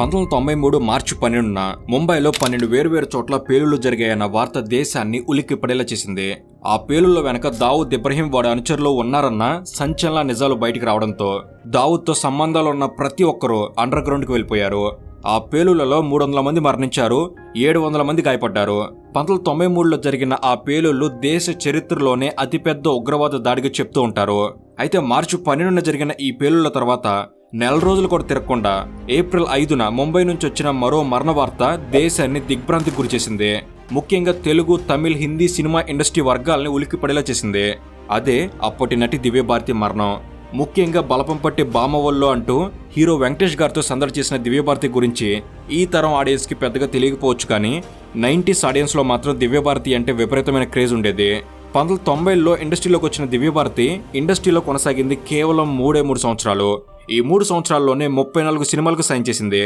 పంతొమ్మిది తొంభై మూడు మార్చి పన్నెండున ముంబైలో పన్నెండు వేరువేరు చోట్ల పేలుళ్ళు జరిగాయన్న వార్త దేశాన్ని ఉలిక్కి పడేలా చేసింది. ఆ పేలుళ్ళ వెనక దావుద్ ఇబ్రహీం వాడి అనుచరులు ఉన్నారన్న సంచలన నిజాలు బయటికి రావడంతో దావుద్తో సంబంధాలున్న ప్రతి ఒక్కరూ అండర్ గ్రౌండ్కి వెళ్ళిపోయారు. ఆ పేలుళ్ళలో మూడు వందల మంది మరణించారు ఏడు వందల మంది గాయపడ్డారు. పంతొమ్మిది తొంభై మూడులో జరిగిన ఆ పేలుళ్ళు దేశ చరిత్రలోనే అతిపెద్ద ఉగ్రవాద దాడిగా చెప్తూ ఉంటారు. అయితే మార్చి పన్నెండున జరిగిన ఈ పేలుళ్ళ తర్వాత నెల రోజులు కూడా తిరగకుండా ఏప్రిల్ ఐదున ముంబై నుంచి వచ్చిన మరో మరణ వార్త దేశాన్ని దిగ్భ్రాంతికి గురిచేసింది ముఖ్యంగా తెలుగు తమిళ్ హిందీ సినిమా ఇండస్ట్రీ వర్గాల్ని ఉలిక్కిపడేలా చేసింది. అదే అప్పటి నటి దివ్యభారతి మరణం. ముఖ్యంగా బలపంపట్టి బామవల్లో అంటూ హీరో వెంకటేష్ గారితో సందడి చేసిన దివ్యభారతి గురించి ఈ తరం ఆడియన్స్కి పెద్దగా తెలియకపోవచ్చు కానీ నైంటీస్ ఆడియన్స్లో మాత్రం దివ్యభారతి అంటే విపరీతమైన క్రేజ్ ఉండేది. పంతొమ్మిది తొంభైలో ఇండస్ట్రీలోకి వచ్చిన దివ్యభారతి ఇండస్ట్రీలో కొనసాగింది కేవలం మూడే మూడు సంవత్సరాలు. ఈ మూడు సంవత్సరాల్లోనే ముప్పై నాలుగు సినిమాలకు సైన్ చేసింది.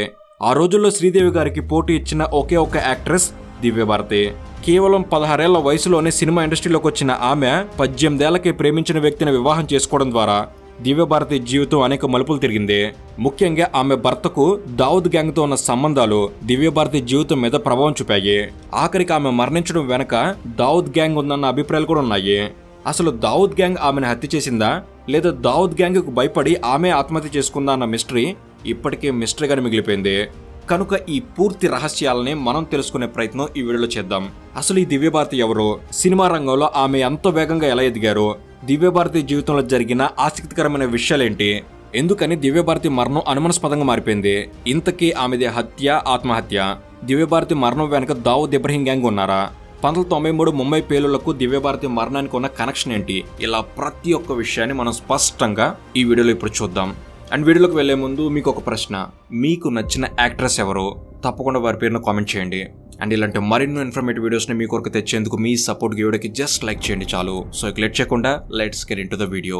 ఆ రోజుల్లో శ్రీదేవి గారికి పోటీ ఇచ్చిన ఒకే ఒక యాక్ట్రెస్ దివ్యభారతి కేవలం పదహారేళ్ళ వయసులోనే సినిమా ఇండస్ట్రీలోకి వచ్చిన ఆమె పద్దెనిమిదేళ్ళకి ప్రేమించిన వ్యక్తిని వివాహం చేసుకోవడం ద్వారా దివ్యభారతి జీవితం అనేక మలుపులు తిరిగింది. ముఖ్యంగా ఆమె భర్తకు దావుద్ గ్యాంగ్తో ఉన్న సంబంధాలు దివ్యభారతి జీవితం మీద ప్రభావం చూపాయి. ఆఖరికి ఆమె మరణించడం వెనక దావుద్ గ్యాంగ్ ఉందన్న అభిప్రాయాలు కూడా ఉన్నాయి. అసలు దావుద్ గ్యాంగ్ ఆమెను హత్య చేసిందా? లేదా దావుద్ గ్యాంగ్కు భయపడి ఆమె ఆత్మహత్య చేసుకుందా అన్న మిస్టరీ ఇప్పటికే మిస్టరీగానే మిగిలిపోయింది. కనుక ఈ పూర్తి రహస్యాలని మనం తెలుసుకునే ప్రయత్నం ఈ వీడియోలో చేద్దాం. అసలు ఈ దివ్యభారతి ఎవరు? సినిమా రంగంలో ఆమె ఎంత వేగంగా ఎలా ఎదిగారు? దివ్యభారతి జీవితంలో జరిగిన ఆసక్తికరమైన విషయాలేంటి? ఎందుకని దివ్యభారతి మరణం అనుమానాస్పదంగా మారిపోయింది? ఇంతకీ ఆమెది హత్య ఆత్మహత్య? దివ్యభారతి మరణం వెనుక దావుద్ ఇబ్రహీం గ్యాంగ్ ఉన్నారా? పంతొమ్మిది తొంభై మూడు ముంబై పేలులకు దివ్యభారతి మరణానికి ఉన్న కనెక్షన్ ఏంటి? ఇలా ప్రతి ఒక్క విషయాన్ని మనం స్పష్టంగా ఈ వీడియోలో ఇప్పుడు చూద్దాం. అండ్ వీడియోలోకి వెళ్ళే ముందు మీకు ఒక ప్రశ్న. మీకు నచ్చిన యాక్ట్రెస్ ఎవరు? తప్పకుండా వారి పేరును కామెంట్ చేయండి. అండ్ ఇలాంటి మరిన్నో ఇన్ఫర్మేటివ్ వీడియోస్ని మీ కొరకు తెచ్చేందుకు మీ సపోర్ట్ వీడియోకి జస్ట్ లైక్ చేయండి చాలు. సో ఇక లేట్ చేయకుండా let's get in to the video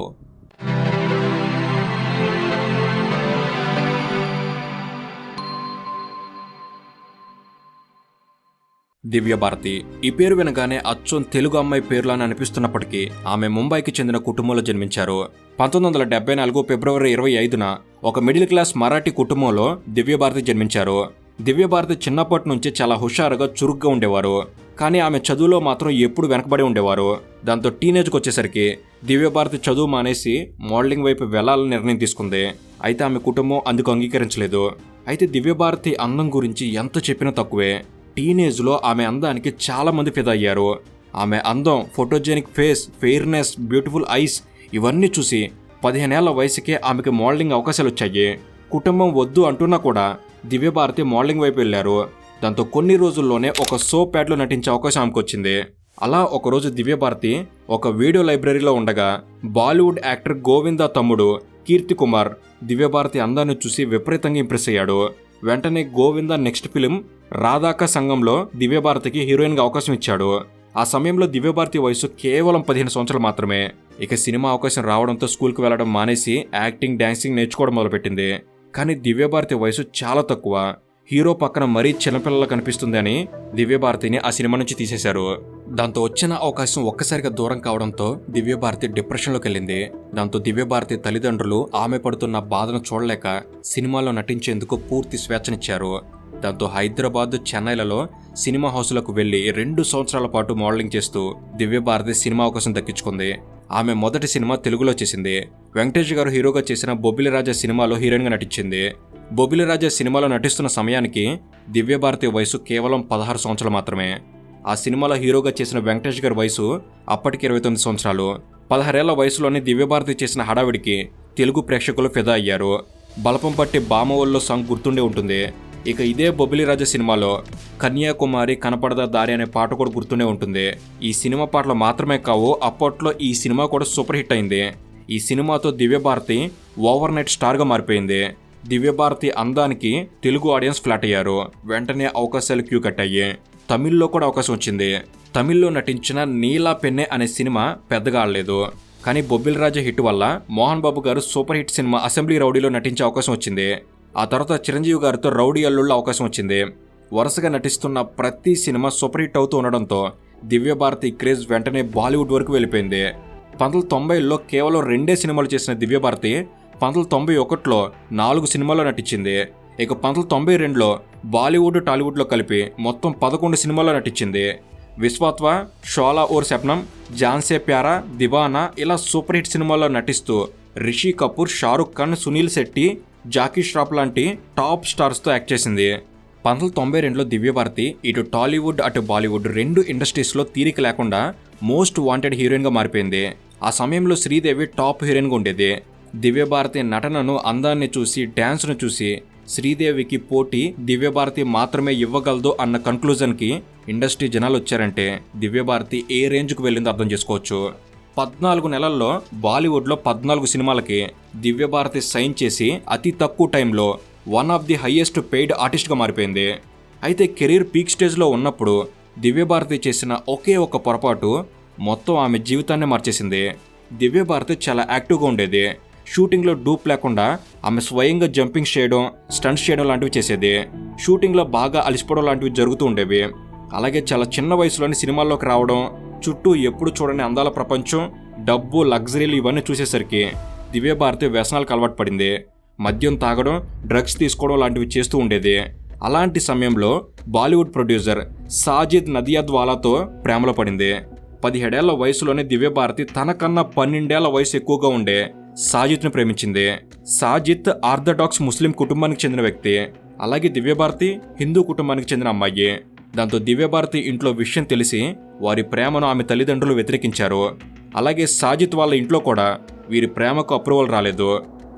Divya Bharti. ఈ పేరు వినగానే అచ్చం తెలుగు అమ్మాయి పేర్లని అనిపిస్తున్నప్పటికీ ఆమె ముంబైకి చెందిన కుటుంబంలో జన్మించారు. పంతొమ్మిది వందల డెబ్బై నాలుగు ఫిబ్రవరి ఇరవై ఐదున ఒక మిడిల్ క్లాస్ మరాఠీ కుటుంబంలో దివ్యభారతి జన్మించారు. దివ్యభారతి చిన్నప్పటి నుంచి చాలా హుషారుగా చురుగ్గా ఉండేవారు. కానీ ఆమె చదువులో మాత్రం ఎప్పుడు వెనకబడి ఉండేవారు. దాంతో టీనేజ్కి వచ్చేసరికి దివ్యభారతి చదువు మానేసి మోడలింగ్ వైపు వెళ్ళాలని నిర్ణయం తీసుకుంది. అయితే ఆమె కుటుంబం అందుకు అంగీకరించలేదు. అయితే దివ్యభారతి అందం గురించి ఎంత చెప్పినా తక్కువే. టీనేజ్లో ఆమె అందానికి చాలామంది ఫిదయ్యారు. ఫిదా అయ్యారు ఆమె అందం photogenic face fairness beautiful eyes ఇవన్నీ చూసి పదిహేనేళ్ళ వయసుకే ఆమెకి మోడలింగ్ అవకాశాలు వచ్చాయి. కుటుంబం వద్దు అంటున్నా కూడా దివ్యభారతి మోడలింగ్ వైపు వెళ్ళారు. దాంతో కొన్ని రోజుల్లోనే ఒక సోప్ యాడ్లో నటించే అవకాశం ఆమెకు వచ్చింది. అలా ఒకరోజు దివ్యభారతి ఒక వీడియో లైబ్రరీలో ఉండగా బాలీవుడ్ యాక్టర్ గోవిందా తమ్ముడు కీర్తి కుమార్ దివ్యభారతి అందాన్ని చూసి విపరీతంగా ఇంప్రెస్ అయ్యాడు. వెంటనే గోవింద నెక్స్ట్ ఫిలిం రాధాక సంఘంలో దివ్యభారతికి హీరోయిన్గా అవకాశం ఇచ్చాడు. ఆ సమయంలో దివ్యభారతి వయసు కేవలం పదిహేను సంవత్సరాలు మాత్రమే. ఇక సినిమా అవకాశం రావడంతో స్కూల్కి వెళ్ళడం మానేసి యాక్టింగ్ డాన్సింగ్ నేర్చుకోవడం మొదలుపెట్టింది. కానీ దివ్యభారతి వయసు చాలా తక్కువ. హీరో పక్కన మరీ చిన్నపిల్లలు కనిపిస్తుంది అని దివ్యభారతిని ఆ సినిమా నుంచి తీసేశారు. దాంతో వచ్చిన అవకాశం ఒక్కసారిగా దూరం కావడంతో దివ్యభారతి డిప్రెషన్లోకి వెళ్ళింది. దాంతో దివ్యభారతి తల్లిదండ్రులు ఆమె పడుతున్న బాధను చూడలేక సినిమాలో నటించేందుకు పూర్తి స్వేచ్ఛనిచ్చారు. దాంతో హైదరాబాద్ చెన్నైలలో సినిమా హౌస్లకు వెళ్ళి రెండు సంవత్సరాల పాటు మోడలింగ్ చేస్తూ దివ్యభారతి సినిమా అవకాశం దక్కించుకుంది. ఆమె మొదటి సినిమా తెలుగులో చేసింది. వెంకటేష్ గారు హీరోగా చేసిన బొబ్బిలిరాజా సినిమాలో హీరోయిన్గా నటించింది. బొబిలిరాజా సినిమాలో నటిస్తున్న సమయానికి దివ్యభారతి వయసు కేవలం పదహారు సంవత్సరాలు మాత్రమే. ఆ సినిమాలో హీరోగా చేసిన వెంకటేష్ గారి వయసు అప్పటికి ఇరవై తొమ్మిది సంవత్సరాలు. పదహారేళ్ళ వయసులోనే దివ్యభారతి చేసిన హడావిడికి తెలుగు ప్రేక్షకులు ఫిదా అయ్యారు. బలపం పట్టి బామవల్లో సాంగ్ గుర్తుండే ఉంటుంది. ఇక ఇదే బొబిలిరాజ సినిమాలో కన్యాకుమారి కనపడదా దారి అనే పాట కూడా గుర్తునే ఉంటుంది. ఈ సినిమా పాటలు మాత్రమే కావు అప్పట్లో ఈ సినిమా కూడా సూపర్ హిట్ అయింది. ఈ సినిమాతో దివ్యభారతి ఓవర్ నైట్ స్టార్గా మారిపోయింది. దివ్యభారతి అందానికి తెలుగు ఆడియన్స్ ఫ్లాట్ అయ్యారు. వెంటనే అవకాశాలు క్యూ కట్టాయి. తమిళ్ళో కూడా అవకాశం వచ్చింది. తమిళ్ళో నటించిన నీలా పెన్నె అనే సినిమా పెద్దగా ఆడలేదు. కానీ బొబ్బిల్ రాజా హిట్ వల్ల మోహన్ బాబు గారు సూపర్ హిట్ సినిమా అసెంబ్లీ రౌడీలో నటించే అవకాశం వచ్చింది. ఆ తర్వాత చిరంజీవి గారితో రౌడీ అల్లుళ్ళ అవకాశం వచ్చింది. వరుసగా నటిస్తున్న ప్రతి సినిమా సూపర్ హిట్ అవుతూ ఉండడంతో దివ్యభారతి క్రేజ్ వెంటనే బాలీవుడ్ వరకు వెళ్ళిపోయింది. పంతొమ్మిది తొంభైలో కేవలం రెండే సినిమాలు చేసిన దివ్యభారతి పంతొమ్మిది తొంభై ఒకటిలో నాలుగు సినిమాల్లో నటించింది. ఇక పంతొమ్మిది తొంభై రెండులో బాలీవుడ్ టాలీవుడ్లో కలిపి మొత్తం పదకొండు సినిమాల్లో నటించింది. విశ్వాత్వ షోలా ఓర్ శప్నం జాన్సే ప్యారా దివానా ఇలా సూపర్ హిట్ సినిమాల్లో నటిస్తూ రిషి కపూర్ షారుఖ్ ఖాన్ సునీల్ శెట్టి జాకీ ష్రాఫ్ లాంటి టాప్ స్టార్స్తో యాక్ట్ చేసింది. పంతొమ్మిది తొంభై రెండులో దివ్యభారతి ఇటు టాలీవుడ్ అటు బాలీవుడ్ రెండు ఇండస్ట్రీస్లో తీరిక లేకుండా మోస్ట్ వాంటెడ్ హీరోయిన్గా మారిపోయింది. ఆ సమయంలో శ్రీదేవి టాప్ హీరోయిన్గా ఉండేది. దివ్యభారతి నటనను అందాన్ని చూసి డ్యాన్స్ను చూసి శ్రీదేవికి పోటీ దివ్యభారతి మాత్రమే ఇవ్వగలదు అన్న కన్క్లూజన్కి ఇండస్ట్రీ జనాలు వచ్చారంటే దివ్యభారతి ఏ రేంజ్కు వెళ్ళిందో అర్థం చేసుకోవచ్చు. పద్నాలుగు నెలల్లో బాలీవుడ్లో పద్నాలుగు సినిమాలకి దివ్యభారతి సైన్ చేసి అతి తక్కువ టైంలో one of the highest paid ఆర్టిస్ట్గా మారిపోయింది. అయితే కెరీర్ పీక్ స్టేజ్లో ఉన్నప్పుడు దివ్యభారతి చేసిన ఒకే ఒక పొరపాటు మొత్తం ఆమె జీవితాన్ని మార్చేసింది. దివ్యభారతి చాలా యాక్టివ్గా ఉండేది. షూటింగ్లో డూప్ లేకుండా ఆమె స్వయంగా జంపింగ్ చేయడం స్టంట్స్ చేయడం లాంటివి చేసేది. షూటింగ్లో బాగా అలసిపోవడం లాంటివి జరుగుతూ ఉండేవి. అలాగే చాలా చిన్న వయసులోని సినిమాల్లోకి రావడం చుట్టూ ఎప్పుడు చూడని అందాల ప్రపంచం డబ్బు లగ్జరీలు ఇవన్నీ చూసేసరికి దివ్యభారతి వ్యసనాలకు అలవాటు పడింది. మద్యం తాగడం డ్రగ్స్ తీసుకోవడం లాంటివి చేస్తూ ఉండేది. అలాంటి సమయంలో బాలీవుడ్ ప్రొడ్యూసర్ సాజిద్ నదియాద్వాలాతో ప్రేమలో పడింది. పదిహేడేళ్ళ వయసులోనే దివ్యభారతి తనకన్నా పన్నెండేళ్ళ వయసు ఎక్కువగా ఉండే సాజిద్ను ప్రేమించింది. సాజిద్ ఆర్థడాక్స్ ముస్లిం కుటుంబానికి చెందిన వ్యక్తి. అలాగే దివ్యభారతి హిందూ కుటుంబానికి చెందిన అమ్మాయి. దాంతో దివ్యభారతి ఇంట్లో విషయం తెలిసి వారి ప్రేమను ఆమె తల్లిదండ్రులు వ్యతిరేకించారు. అలాగే సాజిద్ వాళ్ళ ఇంట్లో కూడా వీరి ప్రేమకు అప్రూవల్ రాలేదు.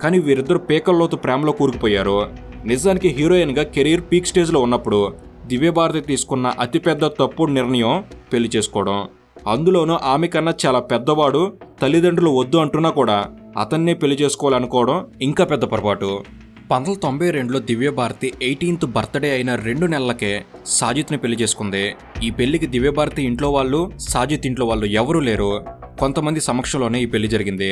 కానీ వీరిద్దరు పేకల్లోతు ప్రేమలో కూరుకుపోయారు. నిజానికి హీరోయిన్గా కెరీర్ పీక్ స్టేజ్లో ఉన్నప్పుడు దివ్యభారతి తీసుకున్న అతిపెద్ద తప్పుడు నిర్ణయం పెళ్ళి చేసుకోవడం. అందులోనూ ఆమె కన్నా చాలా పెద్దవాడు తల్లిదండ్రులు వద్దు అంటున్నా కూడా అతన్నే పెళ్ళి చేసుకోవాలనుకోవడం ఇంకా పెద్ద పొరపాటు. పంతొమ్మిది తొంభై రెండులో దివ్యభారతి ఎయిటీన్త్ బర్త్డే అయిన రెండు నెలలకే సాజిత్ని పెళ్ళి చేసుకుంది. ఈ పెళ్ళికి దివ్యభారతి ఇంట్లో వాళ్ళు సాజిత్ ఇంట్లో వాళ్ళు ఎవరూ లేరు. కొంతమంది సమక్షంలోనే ఈ పెళ్ళి జరిగింది.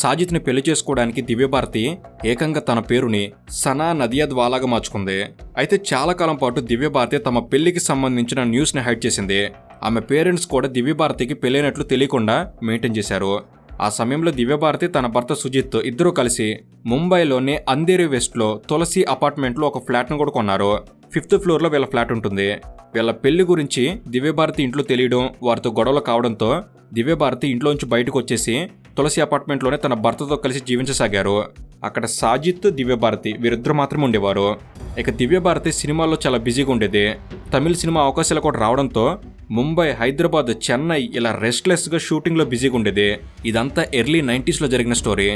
సాజిత్ని పెళ్ళి చేసుకోవడానికి దివ్యభారతి ఏకంగా తన పేరుని సనా నదియాద్ వాలాగా మార్చుకుంది. అయితే చాలా కాలం పాటు దివ్యభారతి తమ పెళ్ళికి సంబంధించిన న్యూస్ని హైడ్ చేసింది. ఆమె పేరెంట్స్ కూడా దివ్యభారతికి పెళ్ళైనట్లు తెలియకుండా మెయింటైన్ చేశారు. ఆ సమయంలో దివ్యభారతి తన భర్త సుజిత్ ఇద్దరూ కలిసి ముంబైలోని అంధేరి వెస్ట్లో తులసి అపార్ట్మెంట్లో ఒక ఫ్లాట్ను కూడా కొన్నారు. ఫిఫ్త్ ఫ్లోర్లో వీళ్ళ ఫ్లాట్ ఉంటుంది. వీళ్ళ పెళ్ళి గురించి దివ్యభారతి ఇంట్లో తెలియడం వారితో గొడవలు కావడంతో దివ్యభారతి ఇంట్లోంచి బయటకు వచ్చేసి తులసి అపార్ట్మెంట్లోనే తన భర్తతో కలిసి జీవించసాగారు. అక్కడ సాజిత్ దివ్యభారతి వీరిద్దరు మాత్రమే ఉండేవారు. ఇక దివ్యభారతి సినిమాల్లో చాలా బిజీగా ఉండేది. తమిళ సినిమా అవకాశాలు కూడా రావడంతో ముంబై హైదరాబాద్ చెన్నై ఇలా రెస్ట్లెస్గా షూటింగ్లో బిజీగా ఉండేది. ఇదంతా ఎర్లీ నైంటీస్లో జరిగిన స్టోరీ.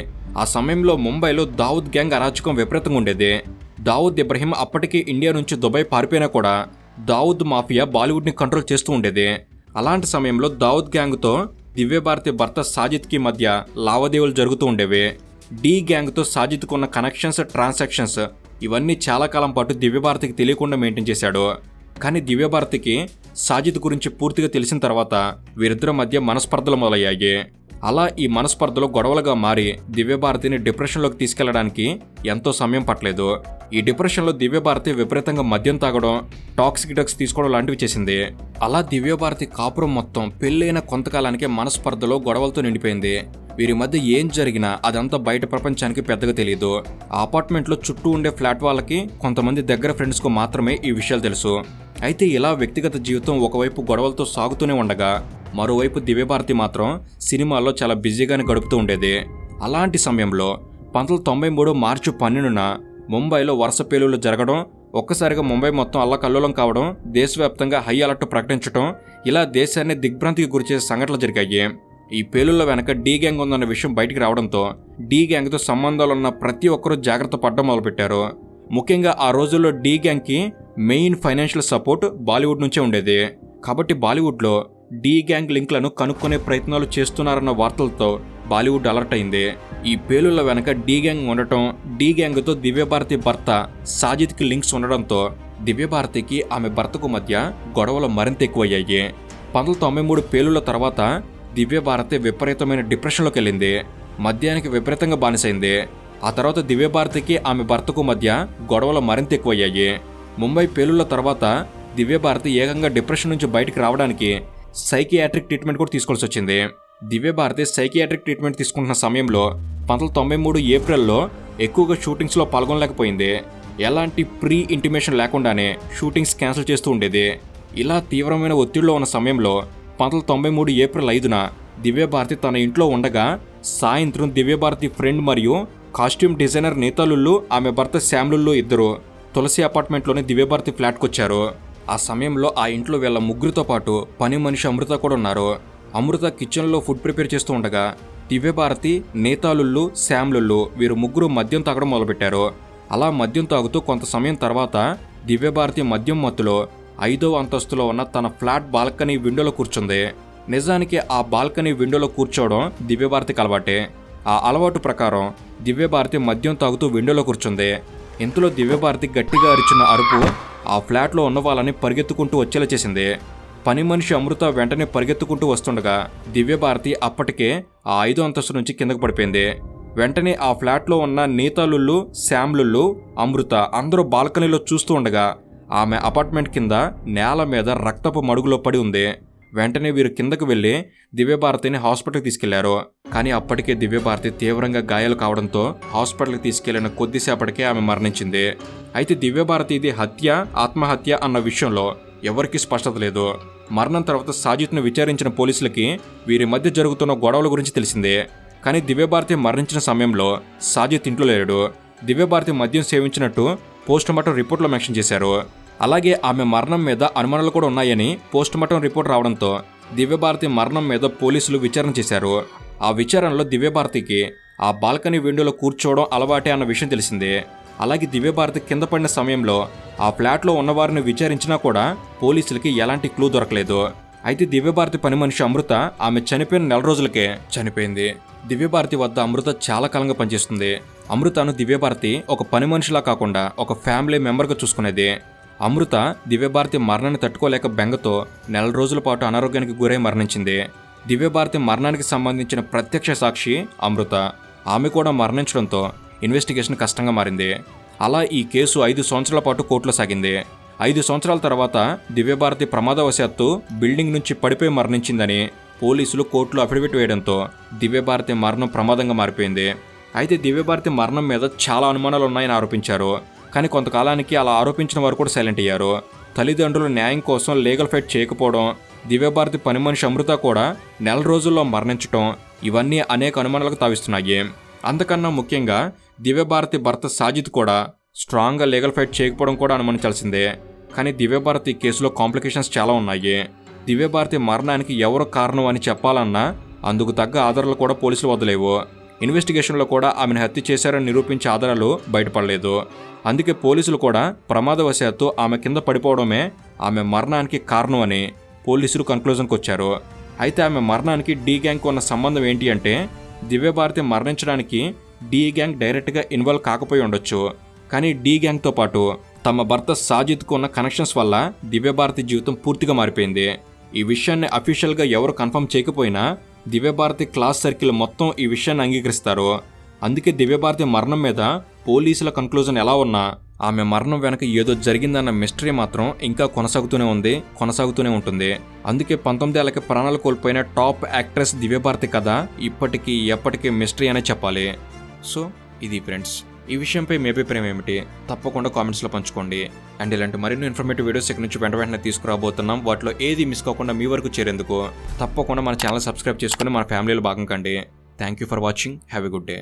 ఆ సమయంలో ముంబైలో దావుద్ గ్యాంగ్ అరాచకం విపరీతంగా ఉండేది. దావుద్ ఇబ్రహీం అప్పటికే ఇండియా నుంచి దుబాయ్ పారిపోయినా కూడా దావుద్ మాఫియా బాలీవుడ్ని కంట్రోల్ చేస్తూ ఉండేది. అలాంటి సమయంలో దావుద్ గ్యాంగ్తో దివ్యభారతి భర్త సాజిద్కి మధ్య లావాదేవీలు జరుగుతూ ఉండేవి. డీ గ్యాంగ్తో సాజిద్కు ఉన్న కనెక్షన్స్ ట్రాన్సాక్షన్స్ ఇవన్నీ చాలా కాలం పాటు దివ్యభారతికి తెలియకుండా మెయింటైన్ చేశాడు. కానీ దివ్యభారతికి సాజిద్ గురించి పూర్తిగా తెలిసిన తర్వాత వీరిద్దరి మధ్య మనస్పర్ధలు మొదలయ్యాయి. అలా ఈ మనస్పర్ధలు గొడవలుగా మారి దివ్యభారతిని డిప్రెషన్లోకి తీసుకెళ్ళడానికి ఎంతో సమయం పట్టలేదు. ఈ డిప్రెషన్లో దివ్యభారతి విపరీతంగా మద్యం తాగడం టాక్సిక్ డ్రగ్స్ తీసుకోవడం లాంటివి చేసింది. అలా దివ్యభారతి కాపురం మొత్తం పెళ్ళైన కొంతకాలానికి మనస్పర్ధలో గొడవలతో నిండిపోయింది. వీరి మధ్య ఏం జరిగినా అదంతా బయట ప్రపంచానికి పెద్దగా తెలియదు ఆ అపార్ట్మెంట్లో చుట్టూ ఉండే ఫ్లాట్ వాళ్ళకి కొంతమంది దగ్గర ఫ్రెండ్స్కు మాత్రమే ఈ విషయాలు తెలుసు. అయితే ఇలా వ్యక్తిగత జీవితం ఒకవైపు గొడవలతో సాగుతూనే ఉండగా మరోవైపు దివ్యభారతి మాత్రం సినిమాల్లో చాలా బిజీగానే గడుపుతూ ఉండేది. అలాంటి సమయంలో పంతొమ్మిది తొంభై మూడు మార్చి పన్నెండున ముంబైలో వరుస పేలుళ్ళు జరగడం ఒక్కసారిగా ముంబై మొత్తం అల్లకల్లోలం కావడం దేశవ్యాప్తంగా హై అలర్ట్ ప్రకటించడం ఇలా దేశాన్ని దిగ్భ్రాంతికి గురిచేసే సంఘటనలు జరిగాయి. ఈ పేలుళ్ళ వెనక డీ గ్యాంగ్ ఉందన్న విషయం బయటికి రావడంతో డీ గ్యాంగ్తో సంబంధాలున్న ప్రతి ఒక్కరూ జాగ్రత్త పడడం మొదలుపెట్టారు. ముఖ్యంగా ఆ రోజుల్లో డీ గ్యాంగ్కి మెయిన్ ఫైనాన్షియల్ సపోర్ట్ బాలీవుడ్ నుంచే ఉండేది. కాబట్టి బాలీవుడ్లో డీ గ్యాంగ్ లింక్లను కనుక్కునే ప్రయత్నాలు చేస్తున్నారన్న వార్తలతో బాలీవుడ్ అలర్ట్ అయింది. ఈ పేలుళ్ళ వెనక డీ గ్యాంగ్ ఉండటం డీ గ్యాంగ్తో దివ్యభారతి భర్త సాజిద్కి లింక్స్ ఉండడంతో దివ్యభారతికి ఆమె భర్తకు మధ్య గొడవలు మరింత ఎక్కువయ్యాయి. పంతొమ్మిది తొంభై మూడు పేలుళ్ళ తర్వాత దివ్యభారతి విపరీతమైన డిప్రెషన్లోకి వెళ్ళింది. మద్యానికి విపరీతంగా బానిసైంది. ఆ తర్వాత దివ్యభారతికి ఆమె భర్తకు మధ్య గొడవలు మరింత ఎక్కువయ్యాయి. ముంబై పేలుళ్ళ తర్వాత దివ్యభారతి ఏకంగా డిప్రెషన్ నుంచి బయటకు రావడానికి సైకియాట్రిక్ ట్రీట్మెంట్ కూడా తీసుకోవాల్సి వచ్చింది. దివ్యభారతి సైకియాట్రిక్ ట్రీట్మెంట్ తీసుకుంటున్న సమయంలో పంతొమ్మిది తొంభై మూడు ఏప్రిల్లో ఎక్కువగా షూటింగ్స్లో పాల్గొనలేకపోయింది. ఎలాంటి ప్రీ ఇంటిమేషన్ లేకుండానే షూటింగ్స్ క్యాన్సిల్ చేస్తూ ఉండేది. ఇలా తీవ్రమైన ఒత్తిడిలో ఉన్న సమయంలో పంతొమ్మిది తొంభై మూడు ఏప్రిల్ ఐదున దివ్యభారతి తన ఇంట్లో ఉండగా సాయంత్రం దివ్యభారతి ఫ్రెండ్ మరియు కాస్ట్యూమ్ డిజైనర్ నేతాలుళ్ళు ఆమె భర్త శ్యామ్లుళ్ళు ఇద్దరు తులసి అపార్ట్మెంట్లోని దివ్యభారతి ఫ్లాట్కి వచ్చారు ఆ సమయంలో ఆ ఇంట్లో వీళ్ళ ముగ్గురితో పాటు పని మనిషి అమృత కూడా ఉన్నారు. అమృత కిచెన్లో ఫుడ్ ప్రిపేర్ చేస్తూ ఉండగా దివ్యభారతి నేతాలుళ్ళు శామ్లుళ్ళు వీరు ముగ్గురు మద్యం తాగడం మొదలుపెట్టారు. అలా మద్యం తాగుతూ కొంత సమయం తర్వాత దివ్యభారతి మద్యం మత్తులో ఐదో అంతస్తులో ఉన్న తన ఫ్లాట్ బాల్కనీ విండోలో కూర్చుంది. నిజానికి ఆ బాల్కనీ విండోలో కూర్చోవడం దివ్యభారతికి అలవాటే. ఆ అలవాటు ప్రకారం దివ్యభారతి మద్యం తాగుతూ విండోలో కూర్చుంది. ఇంతలో దివ్యభారతి గట్టిగా అరిచిన అరుపు ఆ ఫ్లాట్లో ఉన్న వాళ్ళని పరిగెత్తుకుంటూ వచ్చేలా చేసింది. పని మనిషి అమృత వెంటనే పరిగెత్తుకుంటూ వస్తుండగా దివ్యభారతి అప్పటికే ఆ ఐదో అంతస్తు నుంచి కిందకు పడిపోయింది. వెంటనే ఆ ఫ్లాట్లో ఉన్న నీతాలుళ్ళు శామ్లుళ్ళు అమృత అందరూ బాల్కనీలో చూస్తూ ఉండగా ఆమె అపార్ట్మెంట్ కింద నేల మీద రక్తపు మడుగులో పడి ఉంది. వెంటనే వీరు కిందకు వెళ్ళి దివ్యభారతిని హాస్పిటల్కి తీసుకెళ్ళారు. కానీ అప్పటికే దివ్యభారతి తీవ్రంగా గాయాలు కావడంతో హాస్పిటల్కి తీసుకెళ్ళిన కొద్దిసేపటికే ఆమె మరణించింది. అయితే దివ్యభారతి ఇది హత్య ఆత్మహత్య అన్న విషయంలో ఎవరికీ స్పష్టత లేదు. మరణం తర్వాత సాజిత్ను విచారించిన పోలీసులకి వీరి మధ్య జరుగుతున్న గొడవల గురించి తెలిసిందే. కానీ దివ్యభారతి మరణించిన సమయంలో సాజిత్ ఇంట్లో లేడు. దివ్యభారతి మద్యం సేవించినట్టు పోస్టుమార్టం రిపోర్ట్లో మెన్షన్ చేశారు. అలాగే ఆమె మరణం మీద అనుమానాలు కూడా ఉన్నాయని పోస్టుమార్టం రిపోర్ట్ రావడంతో దివ్యభారతి మరణం మీద పోలీసులు విచారణ చేశారు. ఆ విచారణలో దివ్యభారతికి ఆ బాల్కనీ విండోలో కూర్చోవడం అలవాటే అన్న విషయం తెలిసిందే. అలాగే దివ్యభారతి కింద పడిన సమయంలో ఆ ఫ్లాట్లో ఉన్నవారిని విచారించినా కూడా పోలీసులకి ఎలాంటి క్లూ దొరకలేదు. అయితే దివ్యభారతి పని మనిషి అమృత ఆమె చనిపోయిన నెల రోజులకే చనిపోయింది. దివ్యభారతి వద్ద అమృత చాలా కాలంగా పనిచేస్తుంది. అమృతను దివ్యభారతి ఒక పని మనిషిలా కాకుండా ఒక ఫ్యామిలీ మెంబర్గా చూసుకునేది. అమృత దివ్యభారతి మరణాన్ని తట్టుకోలేక బెంగతో నెల రోజుల పాటు అనారోగ్యానికి గురై మరణించింది. దివ్యభారతి మరణానికి సంబంధించిన ప్రత్యక్ష సాక్షి అమృత. ఆమె కూడా మరణించడంతో ఇన్వెస్టిగేషన్ కష్టంగా మారింది. అలా ఈ కేసు ఐదు సంవత్సరాల పాటు కోర్టులో సాగింది. ఐదు సంవత్సరాల తర్వాత దివ్యభారతి ప్రమాదవశాత్తు బిల్డింగ్ నుంచి పడిపోయి మరణించిందని పోలీసులు కోర్టులో అఫిడవిట్ వేయడంతో దివ్యభారతి మరణం ప్రమాదంగా మారిపోయింది. అయితే దివ్యభారతి మరణం మీద చాలా అనుమానాలు ఉన్నాయని ఆరోపించారు. కానీ కొంతకాలానికి అలా ఆరోపించిన వారు కూడా సైలెంట్ అయ్యారు. తల్లిదండ్రులు న్యాయం కోసం లీగల్ ఫైట్ చేయకపోవడం దివ్యభారతి పని మనిషి అమృత కూడా నెల రోజుల్లో మరణించటం ఇవన్నీ అనేక అనుమానాలకు తావిస్తున్నాయి. అంతకన్నా ముఖ్యంగా దివ్యభారతి భర్త సాజిద్ కూడా స్ట్రాంగ్గా లీగల్ ఫైట్ చేయకపోవడం కూడా అనుమానించాల్సిందే. కానీ దివ్యభారతి కేసులో కాంప్లికేషన్స్ చాలా ఉన్నాయి. దివ్యభారతి మరణానికి ఎవరు కారణం అని చెప్పాలన్నా అందుకు తగ్గ ఆధారాలు కూడా పోలీసులు వదలేవు. ఇన్వెస్టిగేషన్లో కూడా ఆమెను హత్య చేశారని నిరూపించే ఆధారాలు బయటపడలేదు. అందుకే పోలీసులు కూడా ప్రమాదవశాత్తు ఆమె కింద పడిపోవడమే ఆమె మరణానికి కారణం అని పోలీసులు కన్క్లూజన్కి వచ్చారు. అయితే ఆమె మరణానికి డీ గ్యాంగ్కు ఉన్న సంబంధం ఏంటి అంటే దివ్యభారతి మరణించడానికి డీ గ్యాంగ్ డైరెక్ట్గా ఇన్వాల్వ్ కాకపోయి ఉండొచ్చు. కానీ డీ గ్యాంగ్తో పాటు తమ భర్త సాజిద్కు ఉన్న కనెక్షన్స్ వల్ల దివ్యభారతి జీవితం పూర్తిగా మారిపోయింది. ఈ విషయాన్ని అఫీషియల్గా ఎవరు కన్ఫర్మ్ చేయకపోయినా దివ్యభారతి క్లాస్ సర్కిల్ మొత్తం ఈ విషయాన్ని అంగీకరిస్తారు. అందుకే దివ్యభారతి మరణం మీద పోలీసుల కన్క్లూజన్ ఎలా ఉన్నా ఆమె మరణం వెనక ఏదో జరిగిందన్న మిస్టరీ మాత్రం ఇంకా కొనసాగుతూనే ఉంది కొనసాగుతూనే ఉంటుంది. అందుకే పంతొమ్మిది ఏళ్ళకి ప్రాణాలు కోల్పోయిన టాప్ యాక్ట్రెస్ దివ్యభారతి కథ ఇప్పటికీ ఎప్పటికీ మిస్టరీ అనే చెప్పాలి. సో ఇది ఫ్రెండ్స్ ఈ విషయంపై మీ అభిప్రాయం ఏమిటి? తప్పకుండా కామెంట్స్లో పంచుకోండి. అండ్ ఇలాంటి మరిన్ని ఇన్ఫర్మేటివ్ వీడియోస్ ఇక్కడ నుంచి వెంట వెంటనే తీసుకురాబోతున్నాం. వాటిలో ఏది మిస్ కాకుండా మీ వరకు చేరేందుకు తప్పకుండా మన ఛానల్ సబ్స్క్రైబ్ చేసుకుని మన ఫ్యామిలీలో భాగం కండి. Thank you for watching have a good day